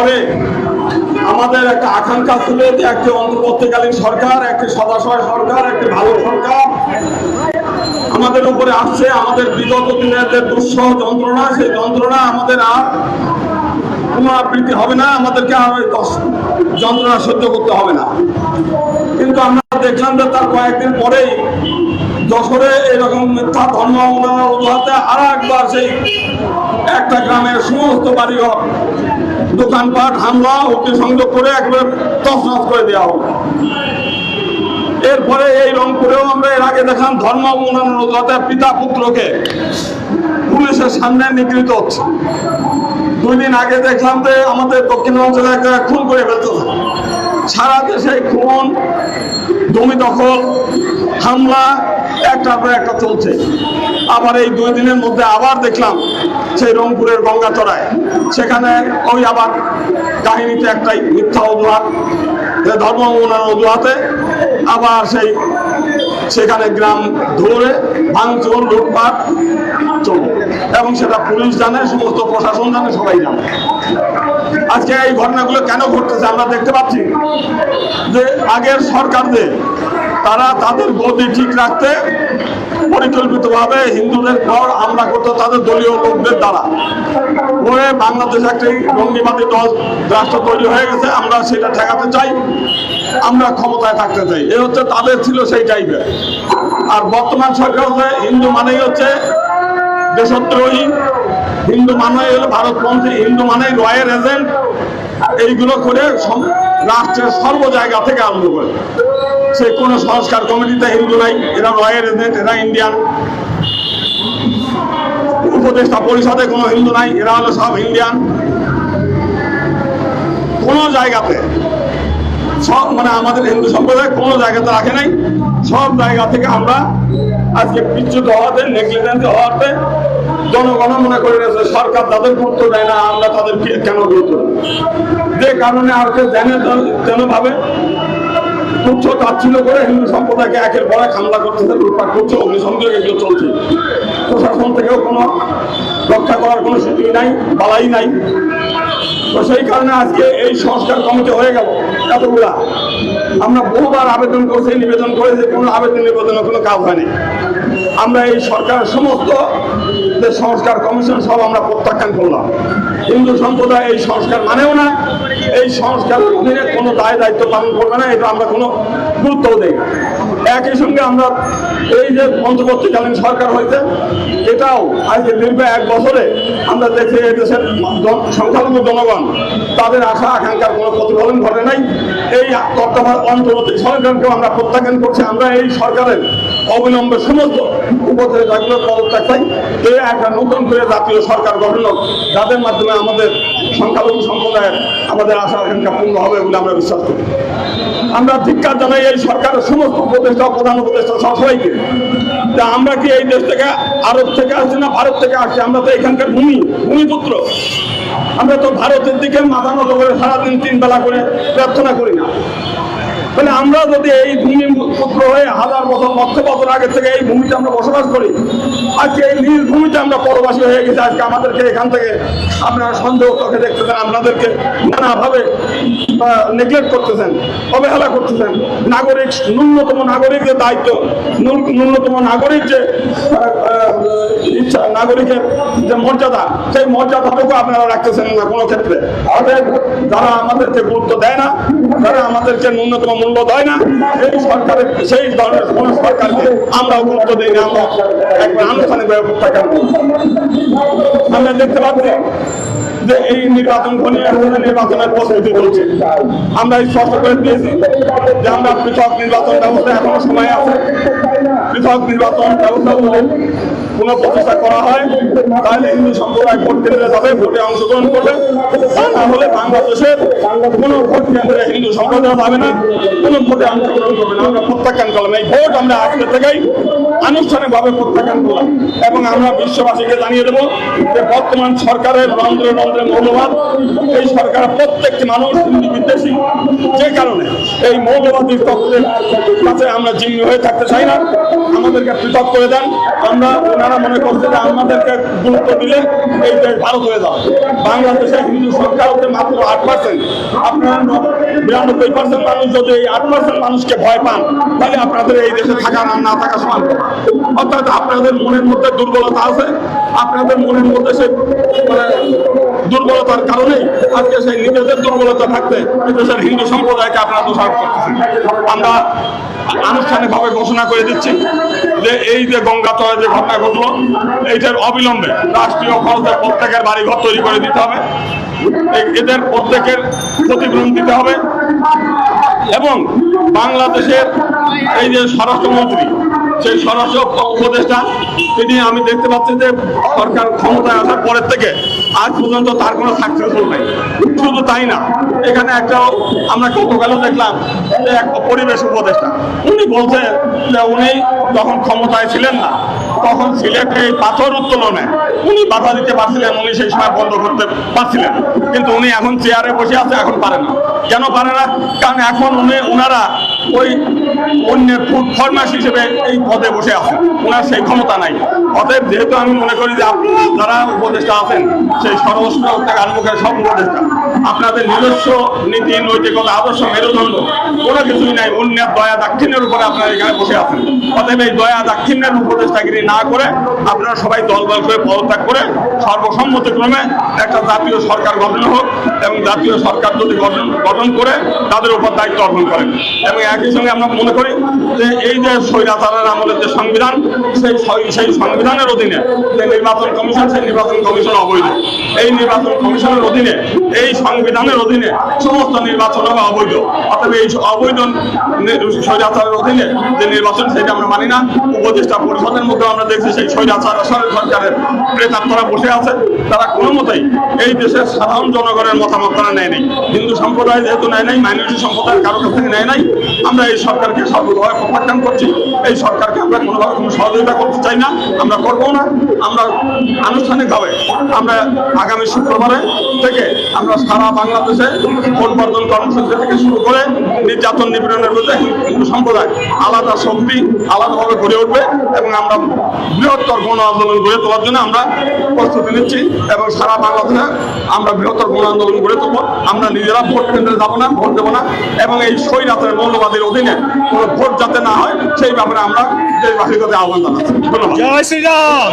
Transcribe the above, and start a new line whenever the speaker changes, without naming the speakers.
পরে আমাদের একটা আকাঙ্ক্ষা ছিল যে একটি অন্তর্বর্তীকালীন সরকার, একটি সদাশয় সরকার, একটি ভালো সরকার আমাদের উপরে আসছে, আমাদের বিগত দিনের যে দুঃসহ যন্ত্রণা, সেই যন্ত্রণা আমাদের আর পুনরাবৃত্তি হবে না, আমাদেরকে আর ওই যন্ত্রণা সহ্য করতে হবে না। কিন্তু আমরা দেখলাম যে তার কয়েকদিন পরেই যশোরে এরকম মিথ্যা ধর্ম অজুহাতে আর একবার সেই একটা গ্রামের সমস্ত বাড়িঘর দোকানপাট, হামলা অগ্নি সংযোগ করে একবার তছনছ করে দেওয়া হলো এরপরে এই রংপুরেও আমরা এর আগে দেখলাম ধর্ম অবমাননার অজুহাতে পিতা পুত্রকে পুলিশের সামনে নিগৃহীত হচ্ছে। দুই দিন আগে দেখলাম যে আমাদের দক্ষিণাঞ্চলে একটা খুন করে ফেলতেছে সারা দেশে খুন জমি দখল হামলা একটার পর একটা চলছে। আবার এই দুই দিনের মধ্যে আবার দেখলাম সেই রংপুরের গঙ্গাচড়ায় সেখানে ওই আবার কাহিনীতে একটাই মিথ্যা অজুহাত ধর্ম অবমাননার অজুহাতে আবার সেই সেখানে গ্রাম ধরে ভাঙচুর, লুটপাট চলবে এবং সেটা পুলিশ জানে, সমস্ত প্রশাসন জানে, সবাই জানে। আজকে এই ঘটনাগুলো কেন ঘটতেছে আমরা দেখতে পাচ্ছি যে আগের সরকারদের তারা তাদের গতি ঠিক রাখতে পরিকল্পিতভাবে হিন্দুদের পর হামলা করতো তাদের দলীয় লোকদের দ্বারা। পরে বাংলাদেশ একটি রঙ্গিবাদী দল, রাষ্ট্র তৈরি হয়ে গেছে, আমরা সেটা ঠেকাতে চাই, আমরা ক্ষমতায় থাকতে চাই। এ হচ্ছে তাদের ছিল সেই টাইপের আর বর্তমান সরকার হচ্ছে হিন্দু মানেই হচ্ছে দেশদ্রোহী, হিন্দু মানে হলো ভারতপন্থী হিন্দু মানে রয়ের এজেন্ট এইগুলো করে রাষ্ট্রের সর্ব জায়গা থেকে আরম্ভ করে। সে কোনো সংস্কার কমিটিতে হিন্দু নাই, এরা রয়ের এজেন্ট, এরা ইন্ডিয়ান। উপদেষ্টা পরিষদে কোনো হিন্দু নাই, এরা হলো সব ইন্ডিয়ান। কোনো জায়গাতে সব মানে আমাদের হিন্দু সম্প্রদায় কোনো জায়গাতে রাখে নাই। সব জায়গা থেকে আমরা আজকে বিচ্যুত হওয়াতে নেগলিজেন্স হওয়াতে জনগণ মনে করে রয়েছে সরকার তাদের গুরুত্ব দেয় না, আমরা তাদের কেন গুরুত্ব যে কারণে আর কেউ জানে যেন ভাবে, তুচ্ছ করে হিন্দু সম্প্রদায়কে একের পর এক হামলা করতেছে, লুটপাট করছে, অগ্নিসংযোগ এগুলো চলছে। প্রশাসন থেকেও কোনো রক্ষা করার কোনো সুযোগ নাই, বালাই নাই। তো সেই কারণে আজকে এই সংস্কার কমিটি হয়ে গেল। এতগুলা। আমরা বহুবার আবেদন করছি, নিবেদন করেছি, কোনো আবেদন নিবেদনের কোনো কাজ হয়নি। আমরা এই সরকার সমস্ত যে সংস্কার কমিশন সব আমরা প্রত্যাখ্যান করলাম। হিন্দু সম্প্রদায় এই সংস্কার মানেও না, এই সংস্কারের অধীনে কোনো দায় দায়িত্ব পালন করবে না, এটা আমরা কোনো গুরুত্বও দেই একই সঙ্গে আমরা এই যে অন্তর্বর্তীকালীন সরকার হয়েছে, এটাও আজকে দীর্ঘ এক বছরে আমরা দেখি দেশের সংখ্যালঘু জনগণ, তাদের আশা আকাঙ্ক্ষার কোনো প্রতিফলন ঘটে নাই। এই তত্ত্বাবধান অন্তর্বর্তী সরকারকেও আমরা প্রত্যাখ্যান করছি। আমরা এই সরকারের অবিলম্বে সমস্ত উপদেষ্টাগুলো পদত্যাগ চাই। এই একটা নতুন করে জাতীয় সরকার গঠন হোক, যাদের মাধ্যমে আমাদের সংখ্যালঘু সম্প্রদায়ের আমাদের আশা আকাঙ্ক্ষা পূর্ণ হবে বলে আমরা বিশ্বাস করি। আমরা ধিক্কার জানাই এই সরকারের সমস্ত উপদেষ্টা, প্রধান উপদেষ্টা সব সবাইকে তা আমরা কি এই দেশ থেকে আরব থেকে আসছি না ভারত থেকে আসছি? আমরা তো এখানকার ভূমি, ভূমিপুত্র। আমরা তো ভারতের দিকে মাথা নত করে সারাদিন তিন বেলা করে প্রার্থনা করি না। মানে আমরা যদি এই ভূমি পুত্র হয়ে হাজার বছর লক্ষ বছর আগে থেকে এই ভূমিতে আমরা বসবাস করি। আজকে এই নিজ ভূমিতে আমরা পরবাসী হয়ে গেছি। আজকে আমাদেরকে এখান থেকে আপনারা সন্দেহ চোখে দেখতেছেন আপনাদেরকে নানাভাবে নেগলেক্ট করতেছেন, অবহেলা করতেছেন। নাগরিক, ন্যূনতম নাগরিকের দায়িত্ব ন্যূনতম নাগরিক যে ইচ্ছা, নাগরিকের যে মর্যাদা, সেই মর্যাদাটুকু আপনারা রাখতেছেন না কোনো ক্ষেত্রে। অতএব যারা আমাদেরকে গুরুত্ব দেয় না, যারা আমাদেরকে ন্যূনতম মূল্য দেয় না, এই সরকারের সেই ধরনের সরকারকে আমরা গুরুত্ব দিই না আমরা? একবার আনুষ্ঠানিকভাবে প্রত্যাখ্যান আমরা দেখতে পাচ্ছি যে এই নির্বাচন নির্বাচনের প্রস্তুতি আমরা এই স্পষ্ট করে দিয়েছি যে আমরা পৃথক নির্বাচন ব্যবস্থা এখনও সময় আছে। পৃথক নির্বাচন ব্যবস্থা কোনো প্রচেষ্টা করা হয়। তাহলে হিন্দু সম্প্রদায় ভোট কেন্দ্রে যাবে, ভোটে অংশগ্রহণ করবে। তা না হলে বাংলাদেশের কোনো ভোট কেন্দ্রে হিন্দু সম্প্রদায় যাবে না, কোনো ভোটে অংশগ্রহণ করবে না। আমরা প্রত্যাখ্যান করলাম। এই ভোট আমরা আজকে থেকেই আনুষ্ঠানিকভাবে প্রত্যাখ্যান করলাম। এবং আমরা বিশ্ববাসীকে জানিয়ে দেবো যে বর্তমান সরকারের রন্ধ্রে রন্ধ্রে মৌলবাদ, এই সরকার প্রত্যেকটি মানুষ হিন্দু বিদ্বেষী। যে কারণে এই মৌলবাদী তত্ত্বের কাছে আমরা জিম্মি হয়ে থাকতে চাই না। আমাদেরকে পৃথক করে দেন। আমরা ওনারা মনে করছে যে আমাদেরকে গুরুত্ব দিলে এই দেশ ভারত হয়ে যাবে। বাংলাদেশে হিন্দু সংখ্যা হচ্ছে মাত্র আট পার্সেন্ট আপনারা বিরানব্বই পার্সেন্ট মানুষ যদি এই আট পার্সেন্ট মানুষকে ভয় পান, তাহলে আপনাদের এই দেশে থাকা না থাকা সমান। অর্থাৎ আপনাদের মনের মধ্যে দুর্বলতা আছে, আপনাদের মনের মধ্যে সে মানে দুর্বলতার কারণেই আজকে সেই নিজেদের দুর্বলতা থাকতে দেশের হিন্দু সম্প্রদায়কে আপনারা দোষারোপ করতেছেন। আমরা আনুষ্ঠানিকভাবে ঘোষণা করে দিচ্ছি যে এই যে গঙ্গা গঙ্গাতয় যে ঘটনা ঘটলো, এইটার অবিলম্বে রাষ্ট্রীয় খরচে প্রত্যেকের বাড়ি ঘর তৈরি করে দিতে হবে। এদের প্রত্যেকের ক্ষতিপূরণ দিতে হবে এবং বাংলাদেশের এই যে স্বরাষ্ট্রমন্ত্রী, সেই স্বরাষ্ট্র উপদেষ্টা, তিনি আমি দেখতে পাচ্ছি যে সরকার ক্ষমতায় আসার পরের থেকে আজ পর্যন্ত তার কোনো সাকসেসফুল নাই। শুধু তাই না। এখানে একটা আমরা গতকালও দেখলাম যে এক পরিবেশ উপদেষ্টা, উনি বলছেন যে উনি যখন ক্ষমতায় ছিলেন না, তখন সিলেটে পাথর উত্তোলনে উনি বাধা দিতে পারছিলেন, উনি সেই সময় বন্ধ করতে পারছিলেন। কিন্তু উনি এখন চেয়ারে বসে আছে, এখন পারে না। কেন পারে না? কারণ এখন উনি ওনারা ওই অন্যের ফুড ফরমাস হিসেবে এই পদে বসে আছেন। ওনার সেই ক্ষমতা নাই। অতএব যেহেতু আমি মনে করি যে আপনারা যারা উপদেষ্টা আছেন, সেই সর্বস্ব আরম্ভ সব উপদেষ্টা। আপনাদের নিজস্ব নীতি নৈতিকতা আদর্শ মেরুদণ্ড, কোনো কিছুই নাই। অন্যের দয়া দাক্ষিণ্যের উপরে আপনারা এখানে বসে আছেন। অতএব এই দয়া দাক্ষিণ্যের উপদেষ্টাগিরি না করে আপনারা সবাই দল দল করে পদত্যাগ করে সর্বসম্মতিক্রমে একটা জাতীয় সরকার গঠন হোক এবং জাতীয় সরকার যদি গঠন গঠন করে তাদের উপর দায়িত্ব অর্পণ করেন। এবং একই সঙ্গে আমরা মনে করি যে এই যে স্বৈরাচারের আমলের যে সংবিধান, সেই সেই সংবিধানের অধীনে যে নির্বাচন কমিশন, সেই নির্বাচন কমিশন অবৈধ। এই নির্বাচন কমিশনের অধীনে, এই সংবিধানের অধীনে সমস্ত নির্বাচন হবে অবৈধ। অতএব এই অবৈধ স্বৈরাচারের অধীনে যে নির্বাচন, সেটা আমরা মানি না। উপদেষ্টা পরিষদের মধ্যে আমরা দেখছি সেই স্বৈরাচার সরকারের প্রেতাত্মরা বসে আছে। তারা কোনো মতেই এই দেশের সাধারণ জনগণের মতামত তারা নেয় নাই হিন্দু সম্প্রদায় যেহেতু নেয় নাই, মাইনরিটি সম্প্রদায়ের কারও কাছ থেকে নেয় নাই, আমরা এই সরকারকে সর্বভাবে প্রত্যাখ্যান করছি, এই সরকারকে আমরা কোনোভাবে কোনো সহযোগিতা করতে চাই না, আমরা করব না, আমরা আনুষ্ঠানিকভাবে আমরা আগামী শুক্রবারে থেকে আমরা সারা বাংলাদেশে ভোট বর্জন কর্মসূচি থেকে শুরু করে নির্যাতন নিপীড়নের বিরুদ্ধে হিন্দু সম্প্রদায় আলাদা শক্তি, আলাদাভাবে গড়ে উঠবে এবং আমরা বৃহত্তর গণ আন্দোলন গড়ে তোলার জন্য আমরা প্রস্তুতি নিচ্ছি এবং সারা বাংলাদেশে আমরা বৃহত্তর গণ আন্দোলন গড়ে তুলবো। আমরা নিজেরা ভোট কেন্দ্রে যাব না, ভোট দেবো না এবং এই স্বৈরাতের মৌলবাদীর অধীনে কোনো ভোট যাতে না হয় সেই ব্যাপারে আমরা দেশবাসীর কাছে আহ্বান জানাচ্ছি।
জয় শ্রীরাম।